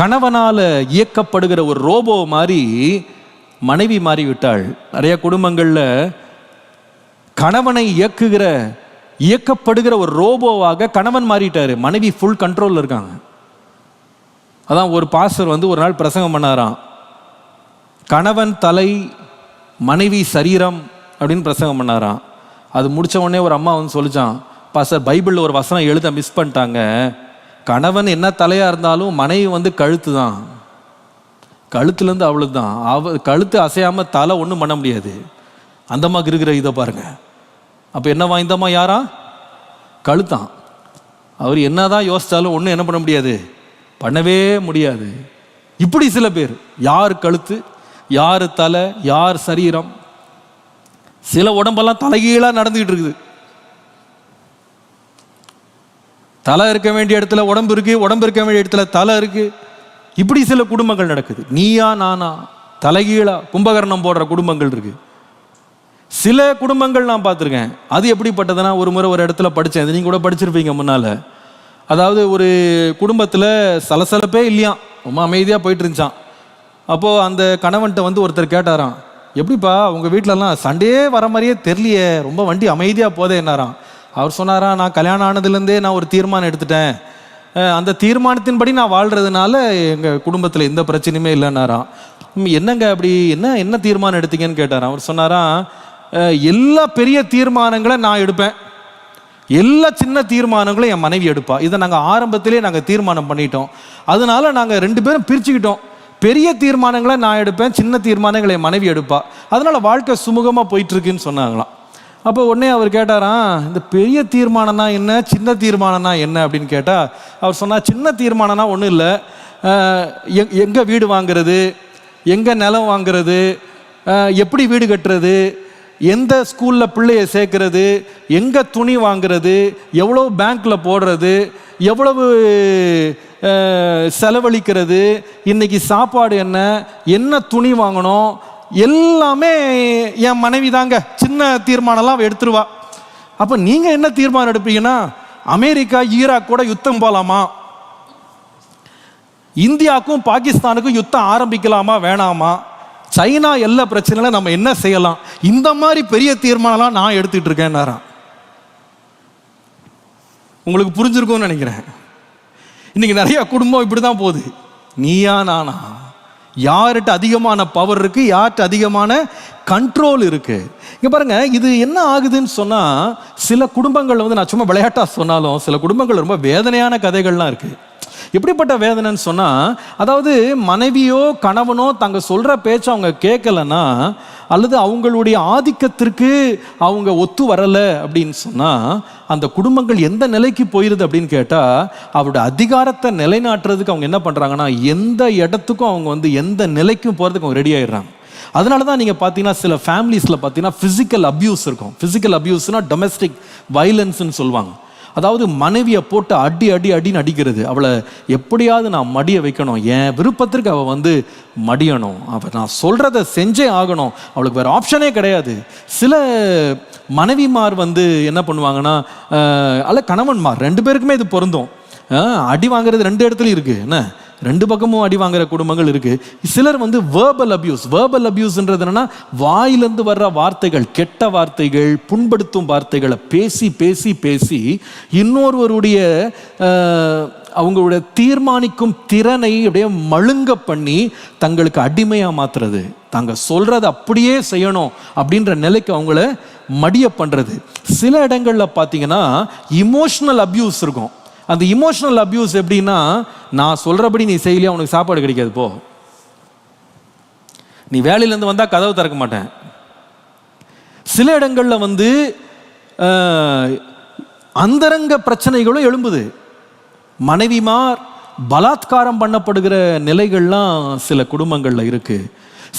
கணவனால் இயக்கப்படுகிற ஒரு ரோபோ மாதிரி மனைவி மாறிவிட்டாள் நிறைய குடும்பங்களில் கணவனை இயக்குகிற இயக்கப்படுகிற ஒரு ரோபோவாக கணவன் மாறிட்டார். மனைவி ஃபுல் கண்ட்ரோலில் இருக்காங்க. அதான் ஒரு பாஸ்டர் வந்து ஒரு நாள் பிரசங்கம் பண்ணாராம். கணவன் தலை மனைவி சரீரம் அப்படின்னு பிரசங்கம் பண்ணாராம். அது முடித்த உடனே ஒரு அம்மா வந்து சொல்லிச்சான் பாஸ்டர் பைபிளில் ஒரு வசனம் எழுத மிஸ் பண்ணிட்டாங்க. கணவன் என்ன தலையாக இருந்தாலும் மனைவி வந்து கழுத்து தான் கழுத்துலேருந்து அவ்வளோ தான் அவ கழுத்து அசையாமல் தலை ஒன்றும் பண்ண முடியாது. அந்த இருக்கிற இதை பாருங்க. அப்போ என்ன வாய்ந்தம்மா யாரா? கழுத்தான். அவர் என்னதான் யோசித்தாலும் ஒன்றும் என்ன பண்ண முடியாது. பண்ணவே முடியாது. இப்படி சில பேர். யார் கழுத்து? யார் தலை? யார் சரீரம்? சில உடம்பெல்லாம் தலைகீழாக நடந்துக்கிட்டு இருக்குது. தலை இருக்க வேண்டிய இடத்துல உடம்பு இருக்குது உடம்பு இருக்க வேண்டிய இடத்துல தலை இருக்குது இப்படி சில குடும்பங்கள் நடக்குது. நீயா நானா தலைகீழா கும்பகர்ணம் போடுற குடும்பங்கள் இருக்கு. சில குடும்பங்கள் நான் பார்த்துருக்கேன். அது எப்படிப்பட்டதுன்னா ஒரு முறை ஒரு இடத்துல படித்தேன் இது நீங்கள் கூட படிச்சிருப்பீங்க முன்னால். அதாவது ஒரு குடும்பத்தில் சலசலப்பே இல்லையாம். ரொம்ப அமைதியாக போயிட்டு இருந்துச்சான் அப்போது அந்த கணவன்கிட்ட வந்து ஒருத்தர் கேட்டாராம் எப்படிப்பா உங்கள் வீட்டிலலாம் சண்டே வர மாதிரியே தெரியலையே. ரொம்ப வண்டி அமைதியாக போதே என்னாராம் அவர் சொன்னாரா நான் கல்யாணம் ஆனதுலேருந்தே நான் ஒரு தீர்மானம் எடுத்துட்டேன். அந்த தீர்மானத்தின்படி நான் வாழ்கிறதுனால எங்கள் குடும்பத்தில் எந்த பிரச்சனையுமே இல்லைன்னாராம். என்னங்க அப்படி? என்ன என்ன தீர்மானம் எடுத்தீங்கன்னு கேட்டாராம். அவர் சொன்னாராம் எல்லா பெரிய தீர்மானங்களை நான் எடுப்பேன். எல்லா சின்ன தீர்மானங்களும் என் மனைவி எடுப்பா. இதை நாங்கள் ஆரம்பத்திலே நாங்கள் தீர்மானம் பண்ணிட்டோம். அதனால நாங்கள் ரெண்டு பேரும் பிரிச்சுக்கிட்டோம். பெரிய தீர்மானங்களை நான் எடுப்பேன் சின்ன தீர்மானங்களை என் மனைவி எடுப்பா. அதனால வாழ்க்கை சுமூகமாக போயிட்டுருக்குன்னு சொன்னாங்களாம். அப்போ உடனே அவர் கேட்டாராம் இந்த பெரிய தீர்மானம்னா என்ன? சின்ன தீர்மானம்னா என்ன? அப்படின்னு கேட்டால் அவர் சொன்னார் சின்ன தீர்மானம்னா ஒன்றும் இல்லை. எங் எங்கே வீடு வாங்குறது? எங்கே நிலம் வாங்குறது? எப்படி வீடு கட்டுறது? எந்த ஸ்கூலில் பிள்ளைய சேர்க்கறது? எங்கே துணி வாங்குறது? எவ்வளோ பேங்க்கில் போடுறது? எவ்வளவு செலவழிக்கிறது? இன்னைக்கு சாப்பாடு என்ன? என்ன துணி வாங்கணும்? எல்லாமே என் மனைவி தாங்க சின்ன தீர்மானம்லாம் அவள் எடுத்துருவா. அப்போ நீங்கள் என்ன தீர்மானம் எடுப்பீங்கன்னா அமெரிக்கா ஈராக் கூட யுத்தம் போகலாமா இந்தியாவுக்கும் பாகிஸ்தானுக்கும் யுத்தம் ஆரம்பிக்கலாமா வேணாமா? சைனா எல்லா பிரச்சனையில நம்ம என்ன செய்யலாம்? இந்த மாதிரி பெரிய தீர்மானம்லாம் நான் எடுத்துக்கிட்டு நேரம் உங்களுக்கு புரிஞ்சிருக்கும்னு நினைக்கிறேன். இன்னைக்கு நிறைய குடும்பம் இப்படி தான் போகுது. நீயா நானா? யார்கிட்ட அதிகமான பவர் இருக்குது யார்கிட்ட அதிகமான கண்ட்ரோல் இருக்குது இங்கே பாருங்க இது என்ன ஆகுதுன்னு சொன்னால் சில குடும்பங்கள் வந்து நான் சும்மா விளையாட்டாக சொன்னாலும் சில குடும்பங்கள் ரொம்ப வேதனையான கதைகள்லாம் இருக்குது எப்படிப்பட்ட வேதனைன்னு சொன்னால் அதாவது மனைவியோ கணவனோ தாங்க சொல்கிற பேச்சை அவங்க கேட்கலன்னா அல்லது அவங்களுடைய ஆதிக்கத்திற்கு அவங்க ஒத்து வரலை அப்படின்னு சொன்னால் அந்த குடும்பங்கள் எந்த நிலைக்கு போயிருது அப்படின்னு கேட்டால் அவருடைய அதிகாரத்தை நிலைநாட்டுறதுக்கு அவங்க என்ன பண்ணுறாங்கன்னா எந்த இடத்துக்கும் அவங்க வந்து எந்த நிலைக்கும் போகிறதுக்கு அவங்க ரெடி ஆயிடுறாங்க. அதனால தான் நீங்கள் பார்த்தீங்கன்னா சில ஃபேமிலிஸில் பார்த்தீங்கன்னா ஃபிசிக்கல் அப்யூஸ் இருக்கும். ஃபிசிக்கல் அப்யூஸ்னால் டொமஸ்டிக் வைலன்ஸ்னு சொல்லுவாங்க. அதாவது மனைவியை போட்டு அடி அடி அடின்னு அடிக்கிறது. அவளை எப்படியாவது நான் மடிய வைக்கணும். என் விருப்பத்திற்கு அவள் வந்து மடியணும். அவள் நான் சொல்கிறத செஞ்சே ஆகணும். அவளுக்கு வேறு ஆப்ஷனே கிடையாது. சில மனைவிமார் வந்து என்ன பண்ணுவாங்கன்னா அல்ல கணவன்மார் ரெண்டு பேருக்குமே இது பொருந்தும். அடி வாங்குறது ரெண்டு இடத்துலையும் இருக்குது என்ன? ரெண்டு பக்கமும் அடி வாங்குற குடும்பங்கள் இருக்கு. சிலர் வந்து வேர்பல் அபியூஸ் வேர்பல் அபியூஸ்ன்றது என்னன்னா வாயிலிருந்து வர்ற வார்த்தைகள் கெட்ட வார்த்தைகள் புண்படுத்தும் வார்த்தைகளை பேசி பேசி பேசி இன்னொருவருடைய அவங்களுடைய தீர்மானிக்கும் திறனை அப்படியே மழுங்க பண்ணி தங்களுக்கு அடிமையாக மாத்துறது. தாங்க சொல்கிறத அப்படியே செய்யணும் அப்படின்ற நிலைக்கு அவங்கள மடிய பண்ணுறது சில இடங்களில் பார்த்தீங்கன்னா இமோஷனல் அபியூஸ் இருக்கும். அந்த இமோஷனல் அபியூஸ் எப்படின்னா நான் சொல்கிறபடி நீ செய்யலையே அவனுக்கு சாப்பாடு கிடைக்காது போ. நீ வேலையிலேருந்து வந்தால் கதவு திறக்க மாட்டேன். சில இடங்களில் வந்து அந்தரங்க பிரச்சனைகளும் எழும்புது. மனைவிமார் பலாத்காரம் பண்ணப்படுகிற நிலைகள்லாம் சில குடும்பங்களில் இருக்குது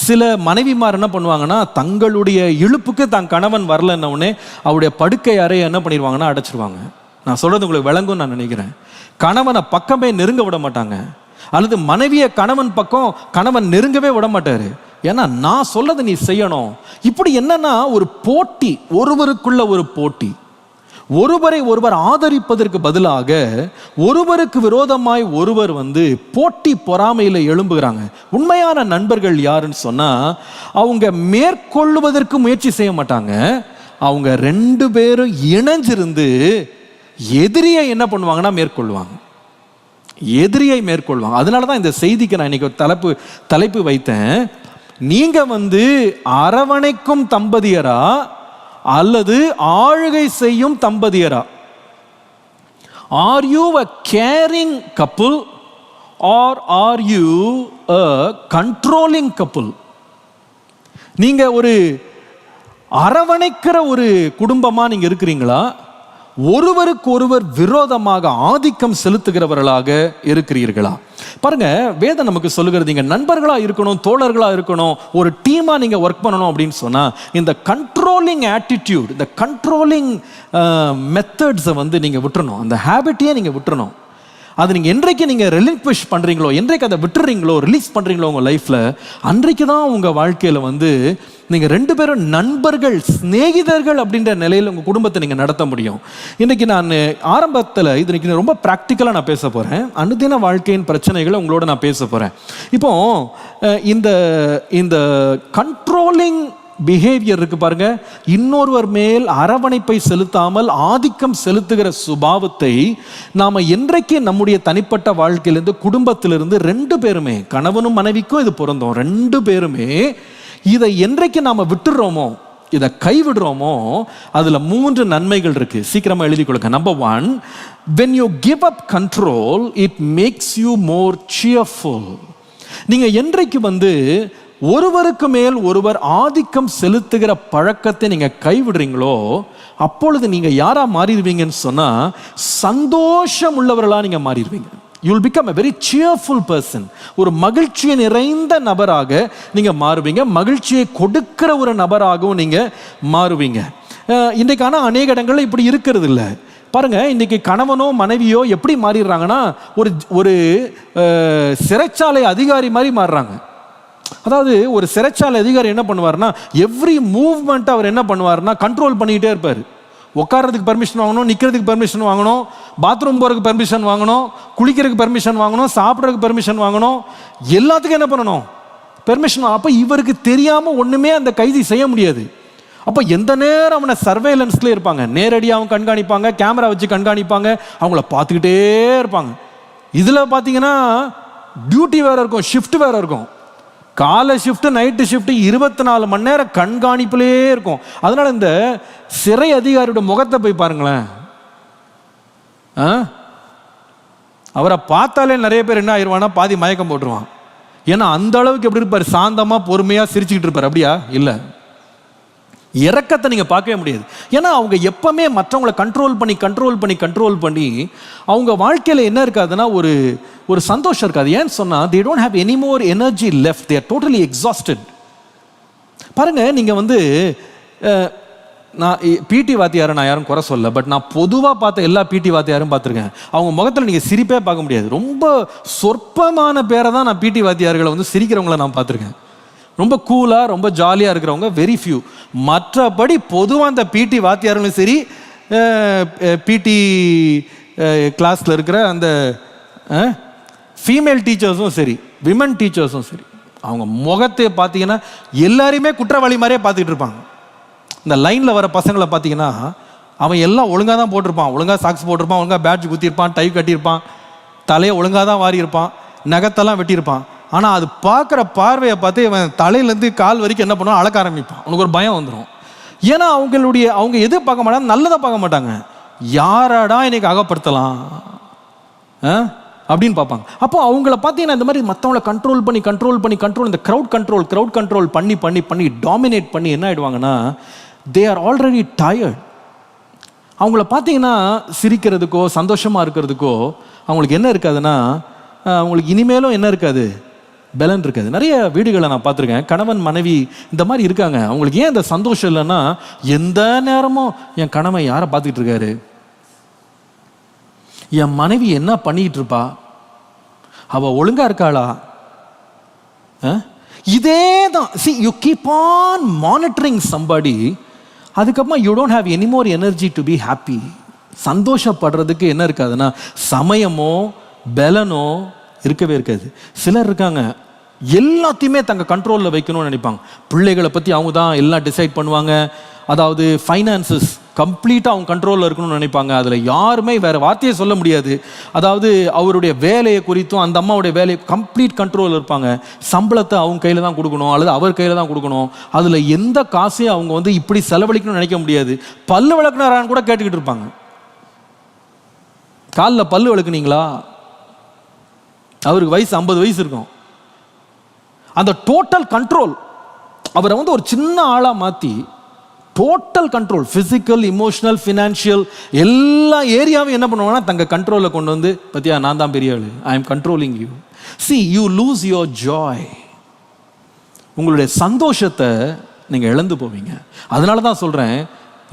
சில மனைவிமார் என்ன பண்ணுவாங்கன்னா தங்களுடைய இழுப்புக்கு தன் கணவன் வரலன்னொடனே அவருடைய படுக்கை அறையை என்ன பண்ணிடுவாங்கன்னா அடைச்சிருவாங்க. நான் சொல்கிறது உங்களுக்கு விளங்கும் நான் நினைக்கிறேன். கணவனை பக்கமே நெருங்க விட மாட்டாங்க. அல்லது மனைவியை கணவன் பக்கம் கணவன் நெருங்கவே விட மாட்டார். ஏன்னா நான் சொல்லதை நீ செய்யணும். இப்படி என்னன்னா ஒரு போட்டி ஒருவருக்குள்ள ஒரு போட்டி. ஒருவரை ஒருவர் ஆதரிப்பதற்கு பதிலாக ஒருவருக்கு விரோதமாய் ஒருவர் வந்து போட்டி பொறாமையில் எழும்புகிறாங்க. உண்மையான நண்பர்கள் யாருன்னு சொன்னால் அவங்க மேற்கொள்வதற்கு முயற்சி செய்ய மாட்டாங்க. அவங்க ரெண்டு பேரும் இணைஞ்சிருந்து எதிரியை என்ன பண்ணுவாங்கன்னா மேற்கொள்வாங்க. எதிரியை மேற்கொள்வாங்க. அதனால தான் இந்த செய்திக்கு நான் இன்னைக்கு தலைப்பு தலைப்பு வைத்தேன். நீங்க வந்து அரவணைக்கும் தம்பதியரா அல்லது ஆளுகை செய்யும் தம்பதியரா? Are you a caring couple are are you a controlling couple நீங்க ஒரு அரவணைக்கிற ஒரு குடும்பமா நீங்க இருக்கிறீங்களா? ஒருவருக்கு ஒருவர் விரோதமாக ஆதிக்கம் செலுத்துகிறவர்களாக இருக்கிறீர்களா? பாருங்க வேதம் நமக்கு சொல்லுகிறது நீங்க நண்பர்களா இருக்கணும் தோழர்களா இருக்கணும் ஒரு டீமா நீங்க ஒர்க் பண்ணணும் அப்படின்னு சொன்னா இந்த கண்ட்ரோலிங் ஆட்டிடியூட் இந்த கண்ட்ரோலிங் மெத்தட்ஸை வந்து நீங்க விட்டுறணும். அந்த ஹேபிட்டையே நீங்க விட்டுறணும். அது நீங்கள் என்றைக்கு நீங்கள் ரெலிக்விஷ் பண்ணுறீங்களோ என்றைக்கு அதை விட்டுறீங்களோ ரிலீஸ் பண்ணுறீங்களோ உங்கள் லைஃப்பில் அன்றைக்கு தான் உங்கள் வாழ்க்கையில் வந்து நீங்கள் ரெண்டு பேரும் நண்பர்கள் சிநேகிதர்கள் அப்படின்ற நிலையில் உங்கள் குடும்பத்தை நீங்கள் நடத்த முடியும். இன்றைக்கி நான் ஆரம்பத்தில் இது இன்னைக்கு ரொம்ப ப்ராக்டிக்கலாக நான் பேச போகிறேன் அனுதின வாழ்க்கையின் பிரச்சனைகளை உங்களோட நான் பேச போகிறேன் இப்போ இந்த இந்த கண்ட்ரோலிங் பிஹேவியர் இருக்கு பாருங்க. இன்னொருவர் மேல் அரவணைப்பை செலுத்தாமல் ஆதிக்கம் செலுத்துகிற சுபாவத்தை நாம என்றைக்கு நம்முடைய தனிப்பட்ட வாழ்க்கையிலிருந்து குடும்பத்திலிருந்து ரெண்டு பேருமே கணவனும் மனைவிக்கும் இது பிறந்தோம் ரெண்டு பேருமே இதை என்றைக்கு நாம் விட்டுடுறோமோ இதை கைவிடுறோமோ அதில் மூன்று நன்மைகள் இருக்கு. சீக்கிரமாக எழுதி கொடுங்க. Number one when you give up control it makes you more cheerful நீங்கள் என்றைக்கு வந்து ஒருவருக்கு மேல் ஒருவர் ஆதிக்கம் செலுத்துகிற பழக்கத்தை நீங்கள் கைவிடுறீங்களோ அப்பொழுது நீங்கள் யாராக மாறிடுவீங்கன்னு சொன்னால் சந்தோஷம் உள்ளவர்களாக நீங்கள் மாறிடுவீங்க. You'll become a very cheerful person ஒரு மகிழ்ச்சியை நிறைந்த நபராக நீங்கள் மாறுவீங்க. மகிழ்ச்சியை கொடுக்கிற ஒரு நபராகவும் நீங்கள் மாறுவீங்க. இன்றைக்கான இன்றைக்கு ஆனால் அநேக இடங்களில் இப்படி இருக்கிறது இல்லை. பாருங்க இன்னைக்கு கணவனோ மனைவியோ எப்படி மாறிடுறாங்கன்னா ஒரு ஒரு சிறைச்சாலை அதிகாரி மாதிரி மாறுறாங்க. அதாவது ஒரு சிறைச்சாலை அதிகாரி என்ன பண்ணுவார்னா எவ்ரி மூவ்மெண்ட் அவர் என்ன பண்ணுவார்னா கண்ட்ரோல் பண்ணிக்கிட்டே இருப்பார். உட்காரதுக்கு பர்மிஷன் வாங்கணும் நிற்கிறதுக்கு பர்மிஷன் வாங்கணும் பாத்ரூம் போகிறதுக்கு பர்மிஷன் வாங்கணும் குளிக்கிறதுக்கு பர்மிஷன் வாங்கணும் சாப்பிட்றதுக்கு பர்மிஷன் வாங்கணும். எல்லாத்துக்கும் என்ன பண்ணணும்? பெர்மிஷன் அப்போ இவருக்கு தெரியாமல் ஒன்றுமே அந்த கைதி செய்ய முடியாது. அப்போ எந்த நேரம் அவனை சர்வேலன்ஸ்லேயே இருப்பாங்க? நேரடியாகவும் கண்காணிப்பாங்க கேமரா வச்சு கண்காணிப்பாங்க அவங்கள பார்த்துக்கிட்டே இருப்பாங்க. இதில் பார்த்தீங்கன்னா டியூட்டி வேறு இருக்கும் ஷிஃப்ட் வேறு இருக்கும். காலை ஷிஃப்ட் நைட்டு ஷிஃப்ட் இருபத்தி நாலு மணி நேரம் கண்காணிப்பிலே இருக்கும். அதனால இந்த சிறை அதிகாரியோட முகத்தை போய் பாருங்களேன். ஆ? அவரை பார்த்தாலே நிறைய பேர் என்ன ஆயிடுவானா பாதி மயக்கம் போட்டுருவான். ஏன்னா அந்த அளவுக்கு எப்படி இருப்பார்? சாந்தமா பொறுமையா சிரிச்சுக்கிட்டு இருப்பார். அப்படியா? இல்லை. இறக்கத்தை நீங்க பார்க்கவே முடியாது. ஏன்னா அவங்க எப்பவுமே மற்றவங்களை கண்ட்ரோல் பண்ணி கண்ட்ரோல் பண்ணி கண்ட்ரோல் பண்ணி அவங்க வாழ்க்கையில என்ன இருக்காதுன்னா ஒரு ஒரு சந்தோஷம் இருக்காது. ஏன்னு சொன்னால் they don't have any more energy left they're totally exhausted பாருங்க நீங்கள் வந்து நான் பிடி வாத்தியாரை நான் யாரும் குறை சொல்ல பட் நான் பொதுவாக பார்த்த எல்லா பிடி வாத்தியாரும் பார்த்துருக்கேன். அவங்க முகத்தில் நீங்கள் சிரிப்பே பார்க்க முடியாது. ரொம்ப சொற்பமான பேரை தான் நான் பிடி வாத்தியார்களை வந்து சிரிக்கிறவங்கள நான் பார்த்துருக்கேன். ரொம்ப கூலாக ரொம்ப ஜாலியாக இருக்கிறவங்க வெரி ஃபியூ மற்றபடி பொதுவாக அந்த பிடி வாத்தியார்களும் சரி பிடி கிளாஸில் இருக்கிற அந்த ஃபீமேல் டீச்சர்ஸும் சரி விமன் டீச்சர்ஸும் சரி. அவங்க முகத்தை பார்த்தீங்கன்னா எல்லாரையுமே குற்றவாளி மாதிரியே பார்த்துக்கிட்டு இருப்பாங்க. இந்த லைனில் வர பசங்களை பார்த்தீங்கன்னா அவன் எல்லாம் ஒழுங்காக தான் போட்டிருப்பான். ஒழுங்காக சாக்ஸ் போட்டிருப்பான் ஒழுங்காக பேட்ச் குத்திருப்பான் டை கட்டியிருப்பான். தலையை ஒழுங்காக தான் வாரி இருப்பான் நகத்தெல்லாம் வெட்டியிருப்பான். ஆனால் அது பார்க்குற பார்வையை பார்த்து இவன் தலையிலேருந்து கால் வரைக்கும் என்ன பண்ணுவான்? அழக்க ஆரம்பிப்பான். அவனுக்கு ஒரு பயம் வந்துடும் ஏன்னா அவங்களுடைய அவங்க எது பார்க்க மாட்டாங்க? நல்லதாக பார்க்க மாட்டாங்க. யாராடா இன்னைக்கு அகப்படுத்தலாம்? ஆ? அப்படின்னு பார்ப்பாங்க. அப்போ அவங்கள பார்த்தீங்கன்னா இந்த மாதிரி மற்றவங்கள கண்ட்ரோல் பண்ணி கண்ட்ரோல் பண்ணி கண்ட்ரோல் இந்த க்ரௌட் கண்ட்ரோல் க்ரௌட் கண்ட்ரோல் பண்ணி பண்ணி பண்ணி டாமினேட் பண்ணி என்ன ஆயிடுவாங்கன்னா தே ஆர் ஆல்ரெடி டயர்ட் அவங்கள பார்த்தீங்கன்னா சிரிக்கிறதுக்கோ சந்தோஷமாக இருக்கிறதுக்கோ அவங்களுக்கு என்ன இருக்காதுன்னா அவங்களுக்கு இனிமேலும் என்ன இருக்காது? பலன் இருக்காது. நிறைய வீடுகளை நான் பார்த்துருக்கேன். கணவன் மனைவி இந்த மாதிரி இருக்காங்க. அவங்களுக்கு ஏன் இந்த சந்தோஷம் இல்லைன்னா எந்த நேரமும் என் கணவன் யாரை பார்த்துக்கிட்டு இருக்காரு? என் மனைவி என்ன பண்ணிக்கிட்டு இருப்பா? அவ ஒழுங்கா இருக்காளா? இதே தான் see you keep on monitoring somebody அதுக்கப்புறமா you don't have any more energy to be happy சந்தோஷப்படுறதுக்கு என்ன இருக்காதுன்னா சமயமோ பலனோ இருக்கவே இருக்காது. சிலர் இருக்காங்க எல்லாத்தையுமே தங்க கண்ட்ரோலில் வைக்கணும்னு நினைப்பாங்க. பிள்ளைகளை பற்றி அவங்க தான் எல்லாம் டிசைட் பண்ணுவாங்க. அதாவது ஃபைனான்சஸ் கம்ப்ளீட்டாக அவங்க கண்ட்ரோலில் இருக்கணும்னு நினைப்பாங்க. அதில் யாருமே வேறு வார்த்தையை சொல்ல முடியாது. அதாவது அவருடைய வேலையை குறித்தும் அந்த அம்மாவுடைய வேலையை கம்ப்ளீட் கண்ட்ரோலில் இருப்பாங்க. சம்பளத்தை அவங்க கையில் தான் கொடுக்கணும் அல்லது அவர் கையில் தான் கொடுக்கணும். அதில் எந்த காசையும் அவங்க வந்து இப்படி செலவழிக்கணும்னு நினைக்க முடியாது. பல்லு விளக்குனாரான்னு கூட கேட்டுக்கிட்டு இருப்பாங்க. காலில் பல்லு விளக்குனீங்களா? அவருக்கு வயசு ஐம்பது வயசு இருக்கும். அந்த டோட்டல் கண்ட்ரோல் அவரை வந்து ஒரு சின்ன ஆளாக மாற்றி total control physical emotional financial எல்லா ஏரியாவும் என்ன பண்ணுவாங்கன்னா தங்க கண்ட்ரோலில் கொண்டு வந்து பத்தியா நான் தான் பெரிய ஆள். I am controlling you see you lose your joy உங்களுடைய சந்தோஷத்தை நீங்கள் இழந்து போவீங்க. அதனால தான் சொல்கிறேன்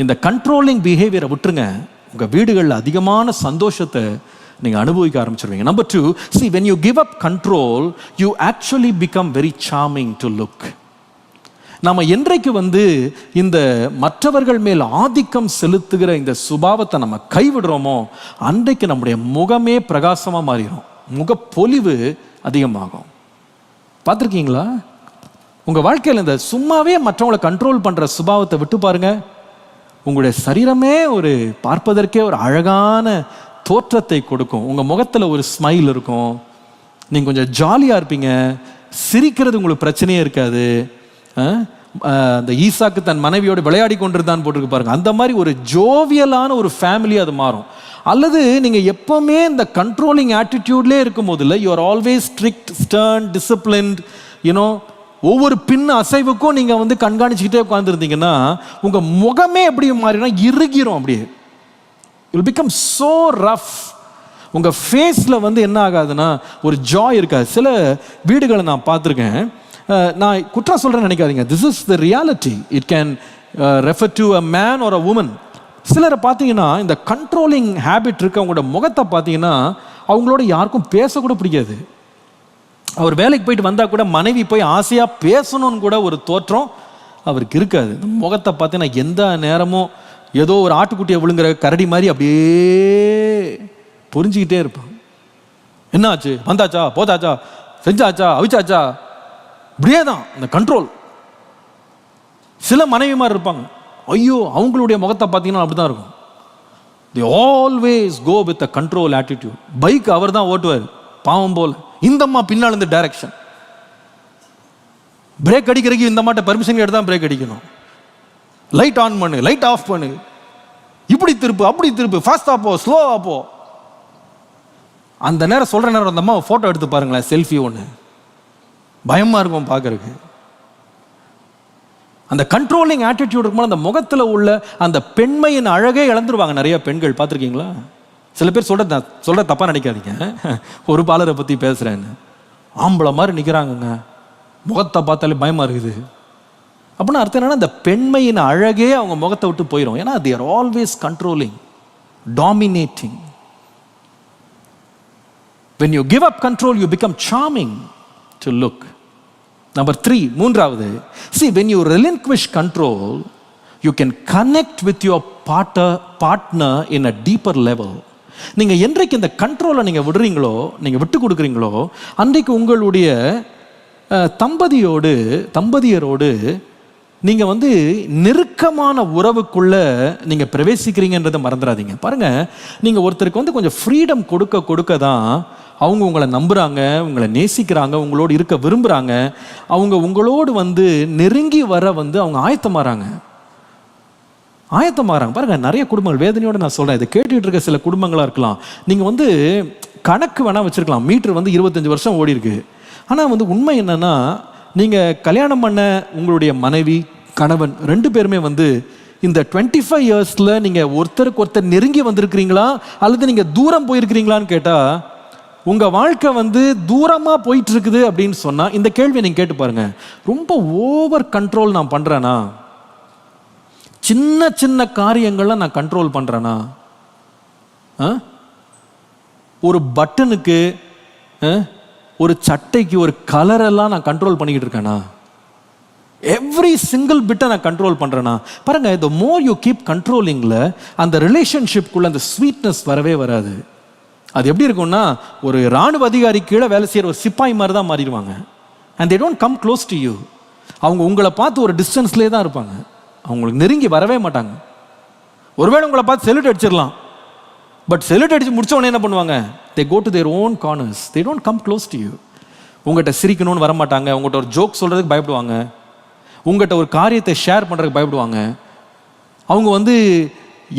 இந்த கண்ட்ரோலிங் பிஹேவியரை விட்டுருங்க. உங்கள் வீடுகளில் அதிகமான சந்தோஷத்தை நீங்கள் அனுபவிக்க ஆரம்பிச்சிருவீங்க. Number two see when you give up control you actually become very charming to look நம்ம என்றைக்கு வந்து இந்த மற்றவர்கள் மேல் ஆதிக்கம் செலுத்துகிற இந்த சுபாவத்தை நம்ம கைவிடுறோமோ அன்றைக்கு நம்முடைய முகமே பிரகாசமாக மாறிடும் முகப்பொலிவு அதிகமாகும். பார்த்துருக்கீங்களா? உங்கள் வாழ்க்கையில் இந்த சும்மாவே மற்றவங்களை கண்ட்ரோல் பண்ணுற சுபாவத்தை விட்டு பாருங்க. உங்களுடைய சரீரமே ஒரு பார்ப்பதற்கே ஒரு அழகான தோற்றத்தை கொடுக்கும். உங்கள் முகத்தில் ஒரு ஸ்மைல் இருக்கும். நீங்கள் கொஞ்சம் ஜாலியாக இருப்பீங்க. சிரிக்கிறது உங்களுக்கு பிரச்சனையே இருக்காது. அந்த ஈசாக்கு தன் மனைவியோடு விளையாடி கொண்டிருந்தான் போட்டிருக்கு பாருங்க. அந்த மாதிரி ஒரு ஜோவியலான ஒரு ஃபேமிலி அது மாறும். அல்லது நீங்கள் எப்பவுமே இந்த கண்ட்ரோலிங் ஆட்டிடியூட்லேயே இருக்கும்போது இல்லை you are always strict stern disciplined you know ஒவ்வொரு பின் அசைவுக்கும் நீங்கள் வந்து கண்காணிச்சுக்கிட்டே உட்காந்துருந்தீங்கன்னா உங்கள் முகமே எப்படி மாறினா இறுகிரும் அப்படியே. இல் பிகம் சோ ரஃப் உங்கள் ஃபேஸில் வந்து என்ன ஆகாதுன்னா ஒரு ஜாய் இருக்காது. சில வீடுகளை நான் பார்த்துருக்கேன். Uh, நான் குற்றம் சொல்கிறேன்னு நினைக்காதீங்க. This is the reality it can refer to a man or a woman சிலரை பார்த்தீங்கன்னா இந்த கண்ட்ரோலிங் ஹேபிட் இருக்கு அவங்களோட முகத்தை பார்த்தீங்கன்னா அவங்களோட யாருக்கும் பேசக்கூட பிடிக்காது. அவர் வேலைக்கு போயிட்டு வந்தால் கூட மனைவி போய் ஆசையாக பேசணும்னு கூட ஒரு தோற்றம் அவருக்கு இருக்காது. இந்த முகத்தை பார்த்தீங்கன்னா எந்த நேரமும் ஏதோ ஒரு ஆட்டுக்குட்டியை விழுங்குற கரடி மாதிரி அப்படியே பொறிஞ்சிக்கிட்டே இருப்பான். என்னாச்சு? வந்தாச்சா? போதாச்சா? செஞ்சாச்சா? அவிச்சாச்சா? இப்படியே தான் இந்த கண்ட்ரோல் சில மனைவிமார் இருப்பாங்க. ஐயோ அவங்களுடைய முகத்தை பார்த்தீங்கன்னா அப்படி தான் இருக்கும். They always go with a control attitude bike அவர் தான் ஓட்டுவார் பாவம் போல். இந்தம்மா பின்னால் இருந்து டைரக்ஷன் பிரேக் அடிக்கிறதுக்கு இந்த மாட்ட பெர்மிஷன் எடுத்து தான் பிரேக் அடிக்கணும். லைட் ஆன் பண்ணு லைட் ஆஃப் பண்ணு. இப்படி திருப்பு அப்படி திருப்பு. ஃபாஸ்ட்டாக போ ஸ்லோவாக போ. அந்த நேரம் சொல்கிற நேரம் அந்த அம்மா ஃபோட்டோ எடுத்து பாருங்களேன் செல்ஃபி ஒன்று பயமாக இருக்கும் பார்க்குறக்கு அந்த கண்ட்ரோலிங் ஆட்டிடியூட் இருக்கும்போது அந்த முகத்தில் உள்ள அந்த பெண்மையின் அழகே இழந்துருவாங்க நிறைய பெண்கள். பார்த்துருக்கீங்களா? சில பேர் சொல்கிற நான் சொல்கிற தப்பாக நினைக்காதீங்க. ஒரு பாலரை பற்றி பேசுகிறேன்னு ஆம்பளை மாதிரி நிற்கிறாங்கங்க முகத்தை பார்த்தாலே பயமாக இருக்குது. அப்படின்னா அர்த்தம் என்னன்னா இந்த பெண்மையின் அழகே அவங்க முகத்தை விட்டு போயிடும் ஏன்னா they always controlling dominating when you give up control you become charming. To look. Number 3 மூன்றாவது. See when you relinquish control you can connect with your partner partner in a deeper level நீங்க என்றைக்கு இந்த கண்ட்ரோலை நீங்க விடுறீங்களோ நீங்க விட்டு கொடுக்குறீங்களோ அன்றைக்கு உங்களுடைய தம்பதியோடு தம்பதியரோடு நீங்க வந்து நெருக்கமான உறவுக்குள்ள நீங்க பிரவேசிக்கிறீங்கன்றதை மறந்துடாதீங்க. பாருங்க நீங்க ஒருத்தருக்கு வந்து கொஞ்சம் ஃப்ரீடம் கொடுக்க கொடுக்க தான் அவங்க உங்களை நம்புகிறாங்க உங்களை நேசிக்கிறாங்க உங்களோடு இருக்க விரும்புகிறாங்க அவங்க உங்களோடு வந்து நெருங்கி வர வந்து அவங்க ஆயத்தமாகறாங்க ஆயத்தமாகறாங்க பாருங்க நிறைய குடும்பங்கள் வேதனையோடு நான் சொல்கிறேன் இதை கேட்டுட்டு இருக்க சில குடும்பங்களாக இருக்கலாம். நீங்கள் வந்து கணக்கு வேணால் வச்சுருக்கலாம். மீட்டர் வந்து இருபத்தஞ்சி வருஷம் ஓடி இருக்கு. வந்து உண்மை என்னென்னா நீங்கள் கல்யாணம் பண்ண உங்களுடைய மனைவி கணவன் ரெண்டு பேருமே வந்து இந்த டுவெண்ட்டி ஃபைவ் இயர்ஸில் நீங்கள் ஒருத்தருக்கு ஒருத்தர் நெருங்கி வந்திருக்கிறீங்களா? அல்லது நீங்கள் தூரம் போயிருக்கிறீங்களான்னு கேட்டால் உங்கள் வாழ்க்கை வந்து தூரமாக போயிட்டு இருக்குது அப்படின்னு சொன்னால் இந்த கேள்வியை நீங்கள் கேட்டு பாருங்க. ரொம்ப ஓவர் கண்ட்ரோல் நான் பண்ணுறேனா சின்ன சின்ன காரியங்களை நான் கண்ட்ரோல் பண்ணுறேனா ஆ? ஒரு பட்டனுக்கு ஆ? ஒரு சட்டைக்கு ஒரு கலரெல்லாம் நான் கண்ட்ரோல் பண்ணிக்கிட்டு இருக்கேனா? எவ்ரி சிங்கிள் பிட்டை நான் கண்ட்ரோல் பண்ணுறேன்னா பாருங்க த மோர் யூ கீப் கண்ட்ரோலிங்கில் அந்த ரிலேஷன்ஷிப்குள்ள அந்த ஸ்வீட்னஸ் வரவே வராது. அது எப்படி இருக்கும்னா ஒரு ராணுவ அதிகாரி கீழே வேலை செய்கிற ஒரு சிப்பாய் மாதிரி தான் மாறிடுவாங்க. And they don't come close to you அவங்க உங்களை பார்த்து ஒரு டிஸ்டன்ஸ்லேயே தான் இருப்பாங்க. அவங்களுக்கு நெருங்கி வரவே மாட்டாங்க. ஒருவேளை உங்களை பார்த்து செல்யூட் அடிச்சிடலாம். பட் செல்யூட் அடித்து முடிச்ச உடனே என்ன பண்ணுவாங்க? They go to their own corners they don't come close to you உங்கள்கிட்ட சிரிக்கணும்னு வர மாட்டாங்க உங்கள்கிட்ட ஒரு ஜோக் சொல்கிறதுக்கு பயப்படுவாங்க. உங்கள்கிட்ட ஒரு காரியத்தை ஷேர் பண்ணுறதுக்கு பயப்படுவாங்க. அவங்க வந்து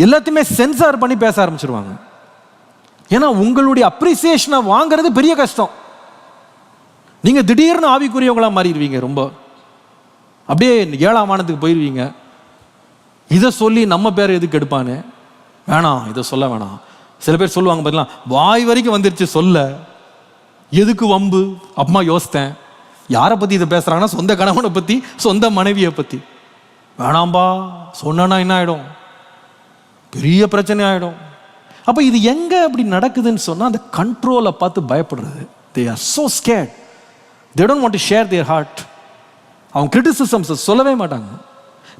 எல்லாத்தையுமே சென்சார் பண்ணி பேச ஆரம்பிச்சிருவாங்க. ஏன்னா உங்களுடைய அப்ரிசியேஷனை வாங்குறது பெரிய கஷ்டம். நீங்கள் திடீர்னு ஆவிக்குரியவங்களாக மாறிடுவீங்க ரொம்ப. அப்படியே ஏழாம் ஆனத்துக்கு போயிடுவீங்க இதை சொல்லி நம்ம பேரை எதுக்கு எடுப்பானு? வேணாம் இதை சொல்ல வேணாம். சில பேர் சொல்லுவாங்க பார்த்தீங்களா வாய் வரைக்கும் வந்துருச்சு சொல்ல. எதுக்கு வம்பு? அம்மா யோசித்தேன். யாரை பற்றி இதை பேசுகிறாங்கன்னா சொந்த கணவனை பற்றி சொந்த மனைவியை பற்றி வேணாம்பா சொன்னா என்ன ஆகிடும் பெரிய பிரச்சனை ஆகிடும் அப்போ இது எங்கே அப்படி நடக்குதுன்னு சொன்னால் அந்த கண்ட்ரோலை பார்த்து பயப்படுறது. They are so scared they don't want to share their heart அவங்க கிரிட்டிசிசம்ஸ் சொல்லவே மாட்டாங்க.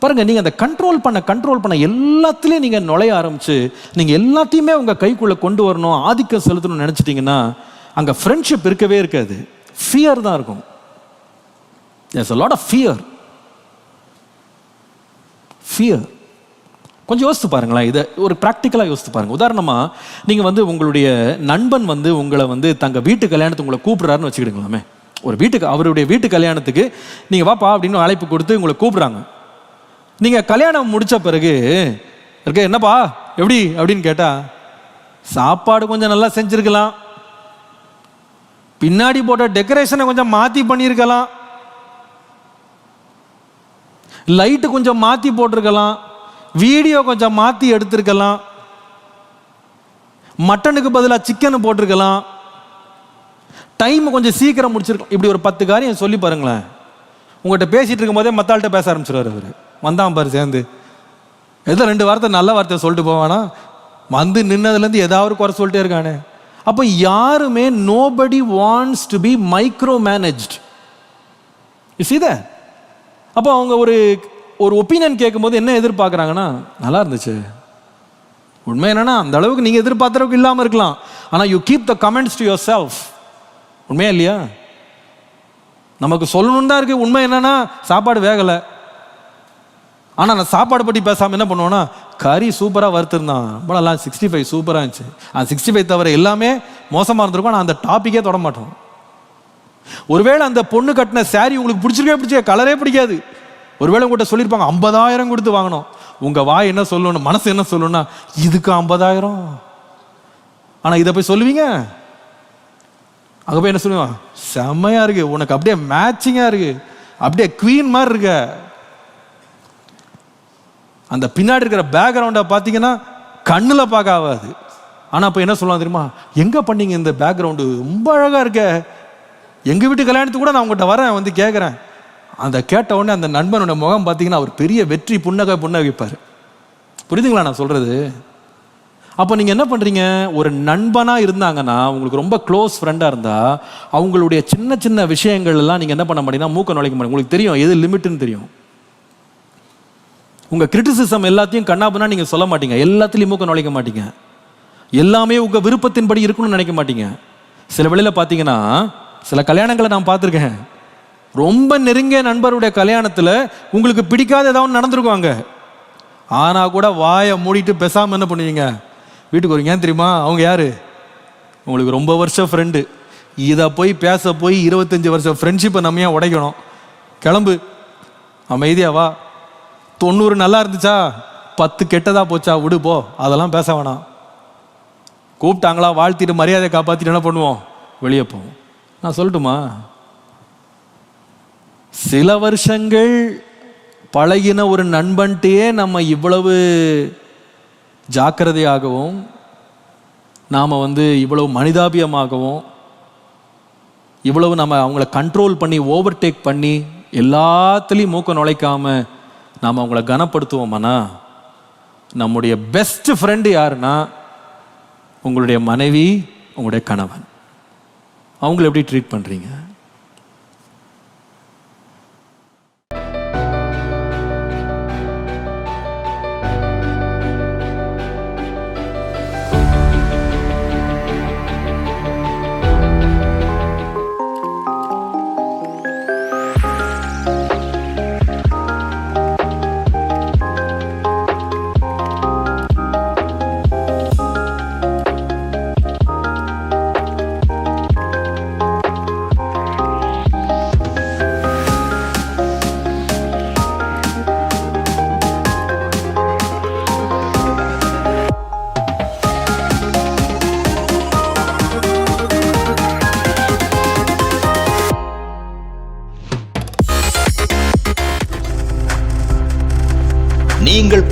பாருங்கள் நீங்கள் அந்த கண்ட்ரோல் பண்ண கண்ட்ரோல் பண்ண எல்லாத்துலேயும் நீங்கள் நுழைய ஆரம்பிச்சு நீங்கள் எல்லாத்தையுமே உங்கள் கைக்குள்ளே கொண்டு வரணும் ஆதிக்கம் செலுத்தணும்னு நினச்சிட்டிங்கன்னா அங்கே ஃப்ரெண்ட்ஷிப் இருக்கவே இருக்காது. ஃபியர் தான் இருக்கும். Yes lot of fear fear கொஞ்சம் யோசித்து பாருங்களேன். இதை ஒரு ப்ராக்டிக்கலாக யோசித்து பாருங்கள் உதாரணமாக நீங்கள் வந்து உங்களுடைய நண்பன் வந்து உங்களை வந்து தங்கள் வீட்டு கல்யாணத்துக்கு உங்களை கூப்பிட்றாருன்னு வச்சுக்கிடுங்களாமே. ஒரு வீட்டுக்கு அவருடைய வீட்டு கல்யாணத்துக்கு நீங்கள் வாப்பா அப்படின்னு அழைப்பு கொடுத்து உங்களை கூப்பிட்றாங்க. நீங்கள் கல்யாணம் முடித்த பிறகு இருக்க என்னப்பா? எப்படி? அப்படின்னு கேட்டால் சாப்பாடு கொஞ்சம் நல்லா செஞ்சுருக்கலாம். பின்னாடி போட்ட டெக்கரேஷனை கொஞ்சம் மாற்றி பண்ணியிருக்கலாம் லைட்டு கொஞ்சம் மாற்றி போட்டிருக்கலாம். வீடியோ கொஞ்சம் மாற்றி எடுத்திருக்கலாம். மட்டனுக்கு பதிலாக சிக்கன் போட்டிருக்கலாம். டைம் கொஞ்சம் சீக்கிரம் முடிச்சிருக்கலாம். இப்படி ஒரு பத்து காரியம் சொல்லி பாருங்களேன். உங்கள்கிட்ட பேசிகிட்டு இருக்கும்போதே மத்தாள்கிட்ட பேச ஆரம்பிச்சிருவார் அவர். வந்தான் பாரு சேர்ந்து. ஏதோ ரெண்டு வார்த்தை நல்ல வார்த்தை சொல்லிட்டு போவானா? வந்து நின்னதுலேருந்து ஏதாவது குறை சொல்லிட்டே இருக்கானே. அப்போ யாருமே nobody wants to be micro managed இத அப்போ அவங்க ஒரு ஒரு ஒப்பீனியன் கேட்கும்போது என்ன எதிர்பார்க்குறாங்கன்னா நல்லா இருந்துச்சு. உண்மை என்னன்னா அந்த அளவுக்கு நீங்கள் எதிர்பார்த்த அளவுக்கு இல்லாமல் இருக்கலாம். ஆனால் you keep the comments to yourself உண்மையா இல்லையா? நமக்கு சொல்லணும் தான் இருக்குது உண்மை என்னன்னா சாப்பாடு வேகலை. ஆனால் நான் சாப்பாடு பற்றி பேசாமல் என்ன பண்ணுவேன்னா கறி சூப்பராக வறுத்துருந்தான். ரொம்ப நல்லா சிக்ஸ்டி ஃபைவ் சூப்பராக இருந்துச்சு. அந்த சிக்ஸ்டி ஃபைவ் தவிர எல்லாமே மோசமாக இருந்திருக்கும். ஆனால் அந்த டாப்பிக்கே தொட மாட்டோம். ஒருவேளை அந்த பொண்ணு கட்டின சாரி உங்களுக்கு பிடிச்சிருக்கே பிடிச்ச கலரே பிடிக்காது. ஒருவேளை உங்கள்கிட்ட சொல்லியிருப்பாங்க ஐம்பதாயிரம் கொடுத்து வாங்கணும். உங்கள் வாய் என்ன சொல்லணும் மனசு என்ன சொல்லணும்னா இதுக்கு ஐம்பதாயிரம். ஆனால் இதை போய் சொல்லுவீங்க? அங்கே போய் என்ன சொல்லுவான் செம்மையாக இருக்கு. உனக்கு அப்படியே மேட்சிங்காக இருக்கு. அப்படியே குவீன் மாதிரி இருக்க. அந்த பின்னாடி இருக்கிற பேக்ரவுண்டை பார்த்தீங்கன்னா கண்ணில் பார்க்க ஆகாது ஆனால் இப்போ என்ன சொல்லலாம் தெரியுமா? எங்கே பண்ணீங்க இந்த பேக்ரவுண்டு ரொம்ப அழகாக இருக்க. எங்கள் வீட்டு கல்யாணத்துக்கு கூட நான் உங்கள்கிட்ட வரேன் வந்து கேட்குறேன் அந்த கேட்ட உடனே அந்த நண்பனோட முகம் பார்த்தீங்கன்னா அவர் பெரிய வெற்றி புன்னகை புன்னகைப்பார். புரியுதுங்களா நான் சொல்கிறது அப்போ நீங்கள் என்ன பண்ணுறீங்க ஒரு நண்பனாக இருந்தாங்கன்னா உங்களுக்கு ரொம்ப க்ளோஸ் ஃப்ரெண்டாக இருந்தால் அவங்களுடைய சின்ன சின்ன விஷயங்கள்லாம் நீங்கள் என்ன பண்ண மாட்டீங்கன்னா மூக்க நுழைக்க மாட்டீங்க உங்களுக்கு தெரியும் எது லிமிட்டுன்னு தெரியும். உங்கள் கிரிட்டிசிசம் எல்லாத்தையும் கண்ணாப்புனா நீங்கள் சொல்ல மாட்டீங்க. எல்லாத்துலேயும் மூக்க நுழைக்க மாட்டீங்க. எல்லாமே உங்கள் விருப்பத்தின்படி இருக்கணும்னு நினைக்க மாட்டீங்க. சில வேளையில் பார்த்தீங்கன்னா சில கல்யாணங்களை நான் பார்த்துருக்கேன். ரொம்ப நெருங்கிய நண்பருடைய கல்யாணத்தில் உங்களுக்கு பிடிக்காத ஏதாவது நடந்திருக்கும் அங்கே ஆனால் கூட வாயை மூடிட்டு பேசாமல் என்ன பண்ணுவீங்க? வீட்டுக்கு வரீங்க ஏன் தெரியுமா? அவங்க யார்? உங்களுக்கு ரொம்ப வருஷம் ஃப்ரெண்டு இதை போய் பேச போய் இருபத்தஞ்சி வருஷம் ஃப்ரெண்ட்ஷிப்பை நம்ம ஏன் உடைக்கணும்? கிளம்பு. அமைதியா வா. தொண்ணூறு நல்லா இருந்துச்சா? பத்து கெட்டதாக போச்சா? விடு போ. அதெல்லாம் பேச வேணாம். கூப்பிட்டாங்களா? வாழ்த்திட்டு மரியாதையை காப்பாற்றிட்டு என்ன பண்ணுவோம்? வெளியே போவோம். நான் சொல்லட்டுமா? சில வருஷங்கள் பழகின ஒரு நண்பன்ட்டையே நம்ம இவ்வளவு ஜாக்கிரதையாகவும் நாம் வந்து இவ்வளவு மனிதாபியமாகவும் இவ்வளவு நம்ம அவங்கள கண்ட்ரோல் பண்ணி ஓவர்டேக் பண்ணி எல்லாத்துலேயும் மூக்க நுழைக்காம நாம் அவங்கள கனப்படுத்துவோம்னா நம்முடைய பெஸ்ட் ஃப்ரெண்டு யாருன்னா உங்களுடைய மனைவி உங்களுடைய கணவன். அவங்கள எப்படி ட்ரீட் பண்ணுறீங்க